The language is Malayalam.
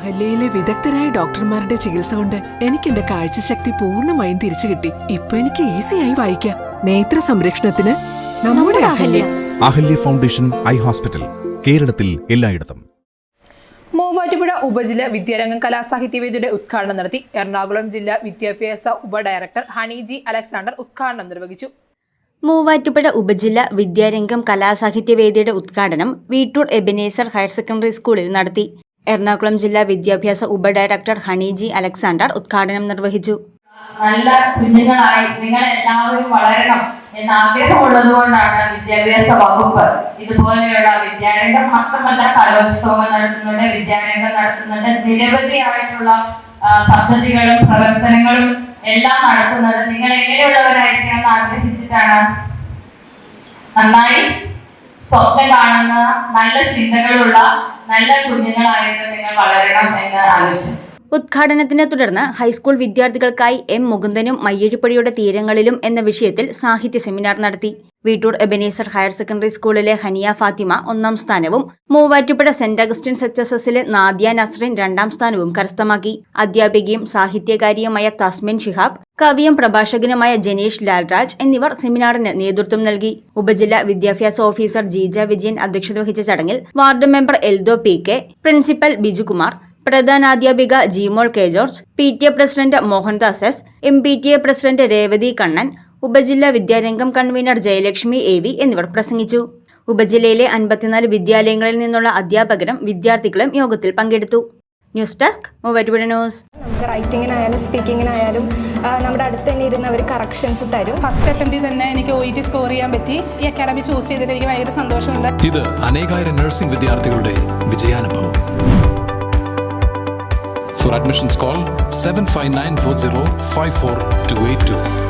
അഹല്യയിലെ വിദഗ്ധരായ ഡോക്ടർമാരുടെ ചികിത്സ കൊണ്ട് എനിക്ക് എന്റെ കാഴ്ചശക്തി പൂർണമായും തിരിച്ചു കിട്ടി. ഇപ്പൊ എനിക്ക് ഈസിയായി വായിക്കാം. നേത്ര സംരക്ഷണത്തിന് നമ്മുടെ Ahalya. Ahalya. Foundation eye hospital കേരളത്തിൽ എല്ലായിടത്തും. മൂവാറ്റുപുഴ ഉപജില്ല വിദ്യാരംഗം കലാസാഹിത്യവേദിയുടെ ഉദ്ഘാടനം നടത്തി എറണാകുളം ജില്ലാ വിദ്യാഭ്യാസ ഉപ ഉപഡയറക്ടർ ഹണിജി അലക്സാണ്ടർ ഉദ്ഘാടനം നിർവഹിച്ചു. മൂവാറ്റുപുഴ ഉപജില്ല വിദ്യാരംഗം കലാസാഹിത്യവേദിയുടെ ഉദ്ഘാടനം വീട്ടൂർ എബിനേസർ ഹയർ സെക്കൻഡറി സ്കൂളിൽ നടത്തി. എറണാകുളം ജില്ലാ വിദ്യാഭ്യാസ ഉപ ഡയറക്ടർ ഹണിജി അലക്സാണ്ടർ ഉദ്ഘാടനം നിർവഹിച്ചു. നല്ല കുഞ്ഞുങ്ങളായി നിങ്ങൾ എല്ലാവരും വളരണം എന്ന ആഗ്രഹമുള്ളത് കൊണ്ടാണ് വിദ്യാഭ്യാസ വകുപ്പ് ഇതുപോലെയുള്ള വിദ്യാരംഗം മാത്രമല്ല കലോത്സവം നടത്തുന്നുണ്ട് വിദ്യാരംഗം നടത്തുന്നുണ്ട്. നിരവധിയായിട്ടുള്ള ആയിട്ടുള്ള പദ്ധതികളും പ്രവർത്തനങ്ങളും എല്ലാം നടത്തുന്നത് നിങ്ങൾ എങ്ങനെയുള്ളവരായിരിക്കണം എന്ന് ആഗ്രഹിച്ചിട്ടാണ്? നന്നായി? സ്വപ്നം കാണുന്ന നല്ല ചിന്തകളുള്ള നല്ല കുഞ്ഞുങ്ങളായിട്ട് നിങ്ങൾ വളരണം എന്ന് ആവശ്യം ഉദ്ഘാടനത്തിനെ തുടർന്ന് ഹൈസ്കൂൾ വിദ്യാർത്ഥികൾക്കായി എം മുകുന്ദനും മയ്യഴിപ്പടിയുടെ തീരങ്ങളിലും എന്ന വിഷയത്തിൽ സാഹിത്യ സെമിനാർ നടത്തി. വീട്ടൂർ എബനീസർ ഹയർ സെക്കൻഡറി സ്കൂളിലെ ഹനിയ ഫാത്തിമ ഒന്നാം സ്ഥാനവും Muvattupuzha saint Augustine H S എസിലെ നാദിയ നസ്രിൻ രണ്ടാം സ്ഥാനവും കരസ്ഥമാക്കി. അധ്യാപികയും സാഹിത്യകാരിയുമായ തസ്മിൻ ഷിഹാബ് കവിയും പ്രഭാഷകനുമായ ജനീഷ് ലാൽരാജ് എന്നിവർ സെമിനാറിന് നേതൃത്വം നൽകി. ഉപജില്ലാ വിദ്യാഭ്യാസ ഓഫീസർ ജീജ വിജയൻ അധ്യക്ഷത വഹിച്ച ചടങ്ങിൽ ward member Eldho P K principal Bijukumar പ്രധാനാധ്യാപിക Jimol K George P T A president Mohandas S M P T A president Revathi Kannan ഉപജില്ലാ വിദ്യാരംഗം കൺവീനർ ജയലക്ഷ്മി എ വി എന്നിവർ പ്രസംഗിച്ചു. ഉപജില്ലയിലെ അൻപത്തിനാല് വിദ്യാലയങ്ങളിൽ നിന്നുള്ള അധ്യാപകരും വിദ്യാർത്ഥികളും യോഗത്തിൽ പങ്കെടുത്തു. News desk Muvattupuzha news. നമുക്ക് റൈറ്റിങ്ങിനായാലും സ്പീക്കിങ്ങിനായാലും നമ്മുടെ അടുത്ത് തന്നെ ഇരുന്ന് അവർ കറക്ഷൻസ് തരും. ഫസ്റ്റ് അറ്റംപ്റ്റിൽ തന്നെ എനിക്ക് ഒ ടി സ്കോർ ചെയ്യാൻ പറ്റി. ഈ അക്കാഡമി ചൂസ് ചെയ്തിട്ട് എനിക്ക് ഭയങ്കര സന്തോഷമുണ്ട്. ഇത് അനേകായിരം നഴ്സിംഗ് വിദ്യാർത്ഥികളുടെ വിജയാനുഭവം. For admissions, call 759 40 54282.